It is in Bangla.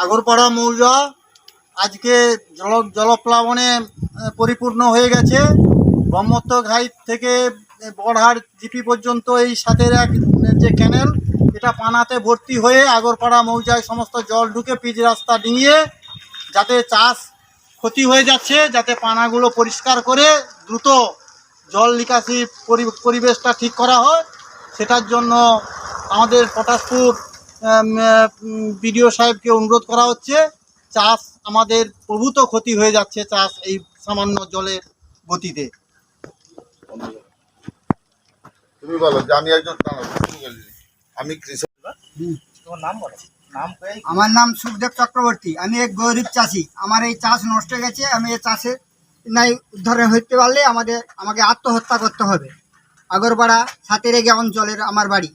আগরপাড়া মৌজা আজকে জল, জলপ্লাবনে পরিপূর্ণ হয়ে গেছে। ব্রহ্মত্ব ঘাট থেকে বড়হাট জিপি পর্যন্ত এই সাথের এক যে ক্যানেল, এটা পানাতে ভর্তি হয়ে আগরপাড়া মৌজায় সমস্ত জল ঢুকে পিচ রাস্তা ডিঙিয়ে যাতে চাষ ক্ষতি হয়ে যাচ্ছে, যাতে পানাগুলো পরিষ্কার করে দ্রুত জল নিকাশি পরি- পরিবেশটা ঠিক করা হয়। সেটার জন্য আমাদের পটাশপুর বিডিও সাহেবকে অনুরোধ করা হচ্ছে চাষ আমাদের প্রভূত ক্ষতি হয়ে যাচ্ছে চাষ এই সামান্য জলের গতিতে। তুমি বলো যে আমি একজন। আমি কৃষক। আমার নাম সুখদেব চক্রবর্তী আমি এক গরিব চাষি। আমার এই চাষ নষ্ট হয়ে গেছে আমি এই চাষে নাই উদ্ধারে হইতে পারলে আমাদের আমাকে আত্মহত্যা করতে হবে। আগরপাড়া সাতেরেগা অঞ্চলের আমার বাড়ি।